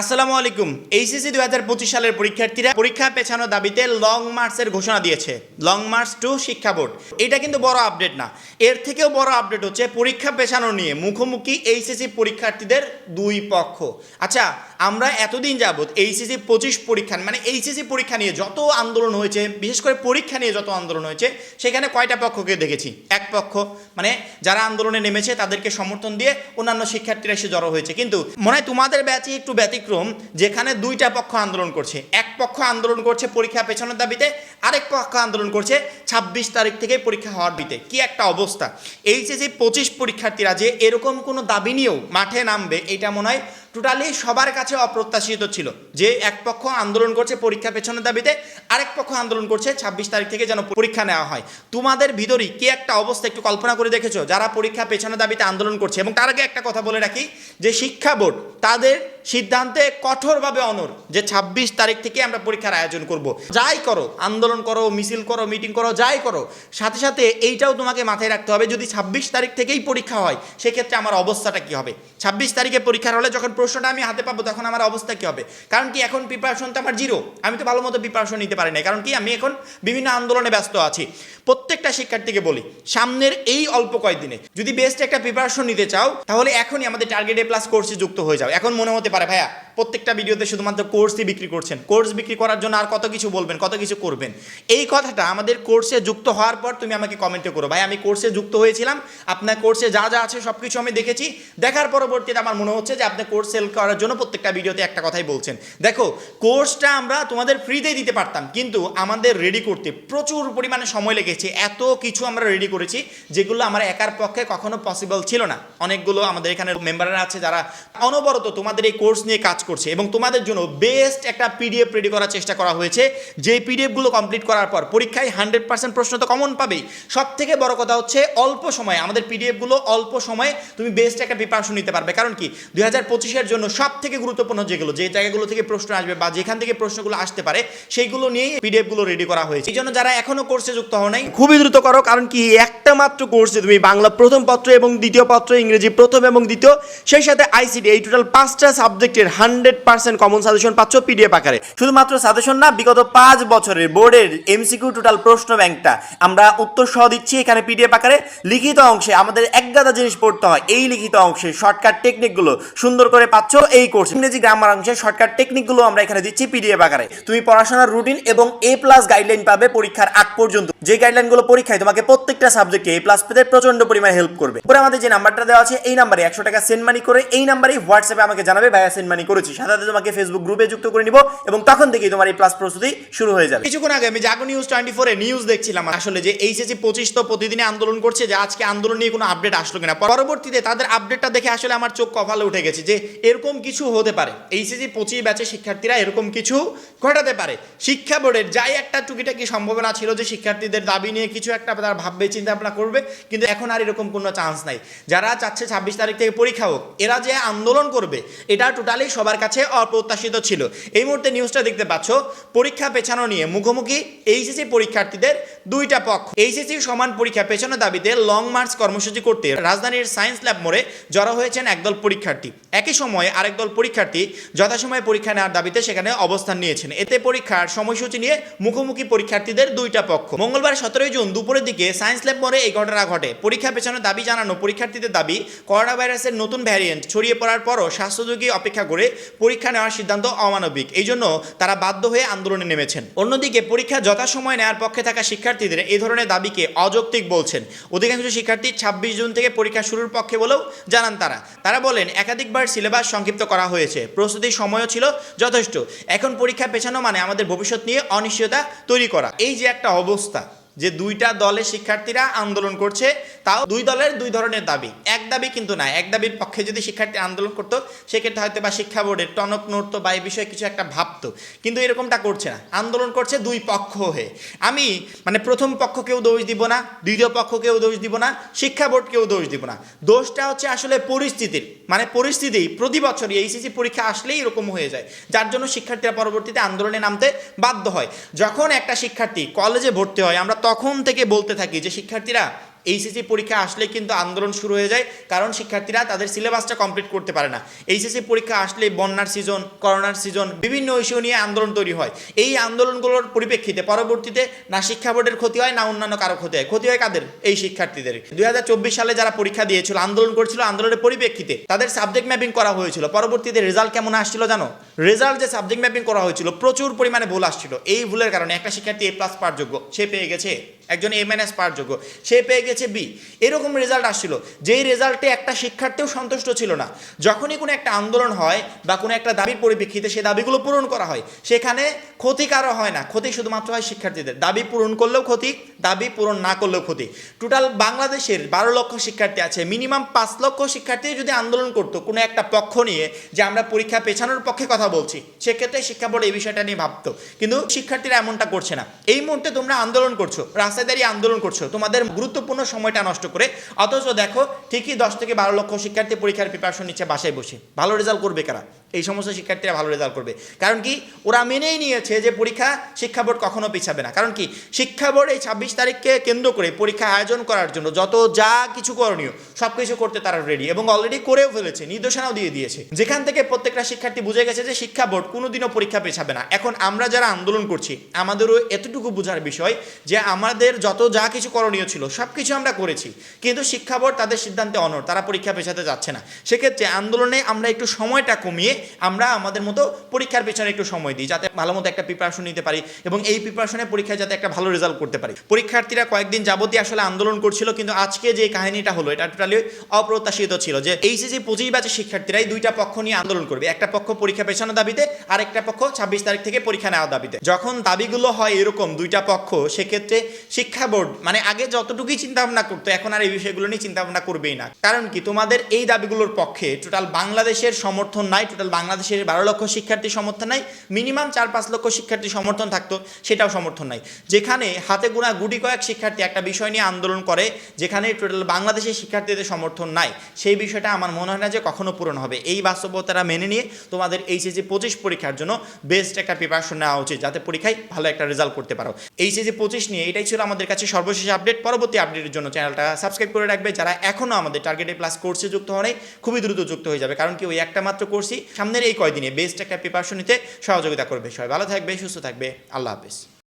আসসালামু আলাইকুম। এইচএসসি দুই হাজার পঁচিশ সালের পরীক্ষার্থীরা পরীক্ষা পেছানো দাবিতে লং মার্চের ঘোষণা দিয়েছে। লং মার্চ টু শিক্ষা বোর্ড। এটা কিন্তু বড় আপডেট না। এর থেকেও বড় আপডেট হচ্ছে পরীক্ষা পেছানো নিয়ে মুখোমুখি এইচএসসি পরীক্ষার্থীদের দুই পক্ষ। আচ্ছা আমরা এতদিন যাবৎ এইচএসসি পঁচিশ পরীক্ষা মানে এইচএসসি পরীক্ষা নিয়ে যত আন্দোলন হয়েছে, বিশেষ করে পরীক্ষা নিয়ে যত আন্দোলন হয়েছে, সেখানে কয়টা পক্ষকে দেখেছি? এক পক্ষ মানে যারা আন্দোলনে নেমেছে তাদেরকে সমর্থন দিয়ে অন্যান্য শিক্ষার্থীরা এসে জড়ো হয়েছে। কিন্তু মনে হয় তোমাদের ব্যাচে একটু ব্যতিক্রম, যেখানে দুইটা পক্ষ আন্দোলন করছে। এক পক্ষ আন্দোলন করছে পরীক্ষা পেছনের দাবিতে, আরেক পক্ষ আন্দোলন করছে ছাব্বিশ তারিখ থেকে পরীক্ষা হওয়ার দিতে কি একটা অবস্থা। এইচএসসি পঁচিশ পরীক্ষার্থীরা যে এরকম কোনো দাবি নিয়েও মাঠে নামবে, এটা মনে হয় টোটালি সবার কাছে অপ্রত্যাশিত ছিল। যে এক পক্ষ আন্দোলন করছে পরীক্ষা পেছনের দাবিতে, আরেক পক্ষ আন্দোলন করছে ছাব্বিশ তারিখ থেকে যেন পরীক্ষা নেওয়া হয়। তোমাদের ভিতরেই কি একটা অবস্থা একটু কল্পনা করে দেখেছ? যারা পরীক্ষা পেছনের দাবিতে আন্দোলন করছে, এবং তার আগে একটা কথা বলে রাখি, যে শিক্ষা বোর্ড তাদের সিদ্ধান্তে কঠোরভাবে অনর যে ছাব্বিশ তারিখ থেকে আমরা পরীক্ষার আয়োজন করব। যাই করো, আন্দোলন করো, মিছিল করো, মিটিং করো, যাই করো, সাথে সাথে এইটাও তোমাকে মাথায় রাখতে হবে, যদি ছাব্বিশ তারিখ থেকেই পরীক্ষা হয়, সেক্ষেত্রে আমার অবস্থাটা কি হবে? ছাব্বিশ তারিখে পরীক্ষার হলে যখন প্রশ্নটা আমি হাতে পাবো, তখন আমার অবস্থা কি হবে? কারণ কি এখন প্রিপারেশন তো আমার জিরো আমি তো ভালো মতো প্রিপারেশন নিতে পারি না কারণ কি আমি এখন বিভিন্ন আন্দোলনে ব্যস্ত আছি। প্রত্যেকটা শিক্ষার্থীকে বলি, সামনের এই অল্প কয়েকদিনে যদি বেস্ট একটা প্রিপারেশন নিতে চাও, তাহলে এখনই আমাদের টার্গেট এ প্লাস কোর্সে যুক্ত হয়ে যাও। এখন মনে হতে পারে, ভাইয়া। প্রত্যেকটা ভিডিওতে শুধুমাত্র কোর্সই বিক্রি করছেন। কোর্স বিক্রি করার জন্য আর কত কিছু বলবেন, কত কিছু করবেন? এই কথাটা আমাদের কোর্সে যুক্ত হওয়ার পর তুমি আমাকে কমেন্টে করো। ভাই, আমি কোর্সে যুক্ত হয়েছিলাম। আপনার কোর্সে যা যা আছে সব কিছু আমি দেখেছি। দেখার পরবর্তীতে আমার মনে হচ্ছে যে আপনি কোর্স সেল করার জন্য প্রত্যেকটা ভিডিওতে একটা কথাই বলছেন। দেখো কোর্সটা আমরা তোমাদের ফ্রিতেই দিতে পারতাম, কিন্তু আমাদের রেডি করতে প্রচুর পরিমাণে সময় লেগেছে। এত কিছু আমরা রেডি করেছি যেগুলো আমার একার পক্ষে কখনো পসিবল ছিল না। অনেকগুলো আমাদের এখানে মেম্বাররা আছে যারা অনবরত তোমাদের এই কোর্স নিয়ে কাজ করছে এবং তোমাদের জন্য বেস্ট একটা পিডিএফ রেডি করার চেষ্টা করা হয়েছে। যে পিডিএফগুলো কমপ্লিট করার পর পরীক্ষায় হান্ড্রেড পার্সেন্ট প্রশ্ন তো কমন পাবেই। সব থেকে বড় কথা হচ্ছে অল্প সময়ে, আমাদের পিডিএফগুলো অল্প সময়ে তুমি বেস্ট একটা প্রিপারেশন নিতে পারবে। কারণ কি? দুই হাজার পঁচিশের জন্য সব থেকে গুরুত্বপূর্ণ যেগুলো, যে জায়গাগুলো থেকে প্রশ্ন আসবে বা যেখান থেকে প্রশ্নগুলো আসতে পারে, সেইগুলো নিয়েই পিডিএফগুলো রেডি করা হয়েছে। এই জন্য যারা এখনও কোর্সে যুক্ত হও নাই, খুবই দ্রুত করো। কারণ কি? একটা মাত্র কোর্সে তুমি বাংলা প্রথম পত্র এবং দ্বিতীয় পত্র, ইংরেজি প্রথম এবং দ্বিতীয়, সেই সাথে আইসিডি এই টোটাল পাঁচটা সাবজেক্টের হান্ড্রেড পার্সেন্ট কমন সাজেশন পাচ্ছ পিডিএফ আকারে। শুধুমাত্র সাজেশন না, বিগত পাঁচ বছরের বোর্ডের এমসিকিউ টোটাল প্রশ্ন ব্যাংকটা আমরা উত্তর সহ দিচ্ছি এখানে পিডিএফ আকারে। লিখিত অংশে আমাদের এক গাদা জিনিস পড়তে হয়, এই লিখিত অংশে শর্টকাট টেকনিকগুলো সুন্দর করে পাচ্ছ এই কোর্স ইংরেজি গ্রামার অংশে শর্টকাট টেকনিকগুলো আমরা এখানে দিচ্ছি পিডিএফ আকারে। তুমি পড়াশোনার রুটিন এবং এ প্লাস গাইডলাইন পাবে পরীক্ষার আগ পর্যন্ত। যে গাইডলাইনগুলো পরীক্ষায় তোমাকে প্রত্যেকটা সাবজেক্টে এ প্লাস পেতে প্রচণ্ড পরিমাণে হেল্প করবে। পরে আমাদের যে নাম্বারটা দেওয়া আছে, এই নাম্বারে একশো টাকা সেন্ড মানি করে এই নাম্বারেই হোয়াটসঅ্যাপে আমাকে জানাবে ভাইয়া সেন্ড মানি করেছি। সাথে তোমাকে ফেসবুক গ্রুপে যুক্ত করে নিব এবং তখন থেকেই তোমার এই প্লাস প্রস্তুতি শুরু হয়ে যাবে। কিছুক্ষণ আগে আমি জাগো নিউজ টোয়েন্টি ফোরে নিউজ দেখছিলাম। আসলে যে এইচএসসি পঁচিশ তো প্রতিদিনই আন্দোলন করছে, যে আজকে আন্দোলন নিয়ে কোনো আপডেট আসলো কিনা। পরবর্তীতে তাদের আপডেটটা দেখে আসলে আমার চোখ কপালে উঠে গেছে যে এরকম কিছু হতে পারে। এইচএসসি পঁচিশ ব্যাচের শিক্ষার্থীরা এরকম কিছু ঘটাতে পারে। শিক্ষা বোর্ডের যাই একটা টুকিটাকি সম্ভাবনা ছিল যে শিক্ষার্থীদের দাবি নিয়ে কিছু একটা তারা ভাববে চিন্তা ভাবনা করবে, কিন্তু এখন আর এরকম কোনো চান্স নাই। যারা চাচ্ছে ছাব্বিশ তারিখ থেকে পরীক্ষা হোক, এরা যে আন্দোলন করবে এটা টোটালি সবার কাছে অপ্রত্যাশিত ছিল। এই মুহূর্তে নিউজটা দেখতে পাচ্ছ, পরীক্ষা পেছানো নিয়ে মুখোমুখি এইচএসসি পরীক্ষার্থীদের দুইটা পক্ষ। এইচএসসি সমান পরীক্ষা পেছানো দাবিতে লং মার্চ কর্মসূচি করতে রাজধানীর সায়েন্স ল্যাব মোড়ে জড়ো হয়েছেন একদল পরীক্ষার্থী। একই সময়ে আরেক দল পরীক্ষার্থী যথাসময়ে পরীক্ষা নেওয়ার দাবিতে সেখানে অবস্থান নিয়েছেন। এতে পরীক্ষার সময়সূচি নিয়ে মুখোমুখি পরীক্ষার্থীদের দুইটা পক্ষ। মঙ্গলবার সতেরোই জুন দুপুরের দিকে সায়েন্স ল্যাব মোড়ে এই ঘটনা ঘটে। পরীক্ষা পেছানোর দাবি জানানো পরীক্ষার্থীদের দাবি, করোনা ভাইরাসের নতুন ভ্যারিয়েন্ট ছড়িয়ে পড়ার পরও স্বাস্থ্যযোগী অপেক্ষা করে পরীক্ষা নেওয়ার সিদ্ধান্ত অমানবিক। এই জন্য তারা বাধ্য হয়ে আন্দোলনে নেমেছেন। অন্যদিকে পরীক্ষা যথাসময় নেওয়ার পক্ষে থাকা শিক্ষার্থীদের এই ধরনের দাবিকে অযৌক্তিক বলছেন। অধিকাংশ শিক্ষার্থী ছাব্বিশ জুন থেকে পরীক্ষা শুরুর পক্ষে বলেও জানান তারা। তারা বলেন, একাধিকবার সিলেবাস সংক্ষিপ্ত করা হয়েছে। প্রস্তুতির সময়ও ছিল যথেষ্ট। এখন পরীক্ষা পেছানো মানে আমাদের ভবিষ্যৎ নিয়ে অনিশ্চয়তা তৈরি করা। এই যে একটা অবস্থা। যে দুইটা দলের শিক্ষার্থীরা আন্দোলন করছে, তাও দুই দলের দুই ধরনের দাবি। এক দাবি কিন্তু না এক দাবির পক্ষে যদি শিক্ষার্থী আন্দোলন করতো, সেক্ষেত্রে হয়তো বা শিক্ষা বোর্ডের টনক নড়তো বা এই বিষয়ে কিছু একটা ভাবতো। কিন্তু এরকমটা করছে না। আন্দোলন করছে দুই পক্ষ হয়ে। আমি মানে প্রথম পক্ষকেও দোষ দিব না, দ্বিতীয় পক্ষকেও দোষ দিব না, শিক্ষা বোর্ডকেও দোষ দিব না। দোষটা হচ্ছে আসলে পরিস্থিতির। মানে পরিস্থিতি প্রতি বছরই এইসিসি পরীক্ষা আসলেই এরকম হয়ে যায়। যার জন্য শিক্ষার্থীরা পরবর্তীতে আন্দোলনে নামতে বাধ্য হয়। যখন একটা শিক্ষার্থী কলেজে ভর্তি হয়, আমরা তখন থেকে বলতে থাকি যে শিক্ষার্থীরা এইচএসসি পরীক্ষা আসলে কিন্তু আন্দোলন শুরু হয়ে যায়, কারণ শিক্ষার্থীরা তাদের সিলেবাসটা কমপ্লিট করতে পারে না। এইচএসসি পরীক্ষা আসলে বন্যার সিজন করোনার সিজন বিভিন্ন ইস্যু নিয়ে আন্দোলন তৈরি হয়। এই আন্দোলনগুলোর পরিপ্রেক্ষিতে পরবর্তীতে না শিক্ষা বোর্ডের ক্ষতি হয়, না অন্যান্য কারও ক্ষতি হয়। ক্ষতি হয় কাদের? এই শিক্ষার্থীদের। দুই হাজার চব্বিশ সালে যারা পরীক্ষা দিয়েছিল, আন্দোলন করেছিল, আন্দোলনের পরিপ্রেক্ষিতে তাদের সাবজেক্ট ম্যাপিং করা হয়েছিল। পরবর্তীতে রেজাল্ট কেমন আসছিল জানো? রেজাল্ট যে সাবজেক্ট ম্যাপিং করা হয়েছিল, প্রচুর পরিমাণে ভুল আসছিল। এই ভুলের কারণে একটা শিক্ষার্থী এ প্লাস পাওয়ার যোগ্য সে পেয়ে গেছে। একজন এম এন এস পাওয়ার যোগ্য। সে পেয়ে গেছে বি এরকম রেজাল্ট আসছিল। যেই রেজাল্টে একটা শিক্ষার্থীও সন্তুষ্ট ছিল না। যখনই কোনো একটা আন্দোলন হয় বা কোনো একটা দাবির পরিপ্রেক্ষিতে সেই দাবিগুলো পূরণ করা হয়, সেখানে ক্ষতি কারও হয় না। ক্ষতি শুধুমাত্র হয় শিক্ষার্থীদের। দাবি পূরণ করলেও ক্ষতি, দাবি পূরণ না করলেও ক্ষতি। টোটাল বাংলাদেশের বারো লক্ষ শিক্ষার্থী আছে। মিনিমাম পাঁচ লক্ষ শিক্ষার্থী যদি আন্দোলন করতো, কোনো একটা পক্ষ নিয়ে যে আমরা পরীক্ষা পেছানোর পক্ষে কথা বলছি, সেক্ষেত্রে শিক্ষা বোর্ড এই বিষয়টা নিয়ে ভাবতো। কিন্তু শিক্ষার্থীরা এমনটা করছে না। এই মুহূর্তে তোমরা আন্দোলন করছ। রাস্তায় দাঁড়িয়ে আন্দোলন করছ। তোমাদের গুরুত্বপূর্ণ সময়টা নষ্ট করে। অথচ দেখো, ঠিকই দশ থেকে বারো লক্ষ শিক্ষার্থী পরীক্ষার প্রিপারেশন নিচ্ছে বাসায় বসে। ভালো রেজাল্ট করবে কারা? এই সমস্ত শিক্ষার্থীরা ভালো রেজাল্ট করবে। কারণ কি, ওরা মেনেই নিয়েছে যে পরীক্ষা শিক্ষা বোর্ড কখনো পিছাবে না। কারণ কি, শিক্ষা বোর্ড এই ছাব্বিশ তারিখকে কেন্দ্র করে পরীক্ষা আয়োজন করার জন্য যত যা কিছু করণীয় সব কিছু করতে তারা রেডি এবং অলরেডি করেও ফেলেছে, নির্দেশনাও দিয়ে দিয়েছে। যেখান থেকে প্রত্যেকটা শিক্ষার্থী বুঝে গেছে যে শিক্ষা বোর্ড কোনোদিনও পরীক্ষা পেছাবে না। এখন আমরা যারা আন্দোলন করছি, আমাদেরও এতটুকু বোঝার বিষয় যে আমাদের যত যা কিছু করণীয় ছিল সব কিছু আমরা করেছি। কিন্তু শিক্ষা বোর্ড তাদের সিদ্ধান্তে অনর তারা পরীক্ষা পেছাতে যাচ্ছে না। সেক্ষেত্রে আন্দোলনে আমরা একটু সময়টা কমিয়ে আমরা আমাদের মতো পরীক্ষার পেছনে একটু সময় দিই, যাতে ভালো মতো একটা প্রিপারেশন নিতে পারি এবং এই প্রিপারেশনের পরীক্ষায় যাতে একটা ভালো রেজাল্ট করতে পারি। পরীক্ষার্থীরা কয়েকদিন যাবতীয় আসলে আন্দোলন করছিল, কিন্তু আজকে যে কাহিনীটা হলো, এটা টোটালি অপ্রত্যাশিত ছিল যে এইচএসি পঁচিশ ব্যাচের শিক্ষার্থীরাই দুইটা পক্ষ নিয়ে আন্দোলন করবে। একটা পক্ষ পরীক্ষা পেছানোর দাবিতে আর একটা পক্ষ ছাব্বিশ তারিখ থেকে পরীক্ষা নেওয়ার দাবিতে। যখন দাবিগুলো হয় এরকম দুইটা পক্ষ, সেক্ষেত্রে শিক্ষা বোর্ড মানে আগে যতটুকুই চিন্তা ভাবনা করতো, এখন আর এই বিষয়গুলো নিয়ে চিন্তা ভাবনা করবেই না। কারণ কি, তোমাদের এই দাবিগুলোর পক্ষে টোটাল বাংলাদেশের সমর্থন নাই টোটাল বাংলাদেশের বারো লক্ষ শিক্ষার্থী সমর্থন নাই মিনিমাম চার পাঁচ লক্ষ শিক্ষার্থী সমর্থন থাকতো, সেটাও সমর্থন নাই। যেখানে হাতে গোনা গুটি কয়েক শিক্ষার্থী একটা বিষয় নিয়ে আন্দোলন করে, যেখানে টোটাল বাংলাদেশের শিক্ষার্থীদের সমর্থন নাই, সেই বিষয়টা আমার মনে হয় না যে কখনো পূরণ হবে। এই বাস্তবতারা মেনে নিয়ে তোমাদের এইচএসি পঁচিশ পরীক্ষার জন্য বেস্ট একটা প্রিপারেশন নেওয়া উচিত, যাতে পরীক্ষায় ভালো একটা রেজাল্ট করতে পারো। এইচএসি পঁচিশ নিয়ে এটাই ছিল আমাদের কাছে সর্বশেষ আপডেট। পরবর্তী আপডেটের জন্য চ্যানেলটা সাবস্ক্রাইব করে রাখবে। যারা এখনও আমাদের টার্গেটে প্লাস কোর্সে যুক্ত হয় খুবই দ্রুত যুক্ত হয়ে যাবে। কারণ কি, ওই একটা মাত্র কোর্সই সামনের এই কয়দিনে বেস্ট একটা প্রিপারেশন নিতে সহযোগিতা করবে সবাই। ভালো থাকবে, সুস্থ থাকবে। আল্লাহ হাফেজ।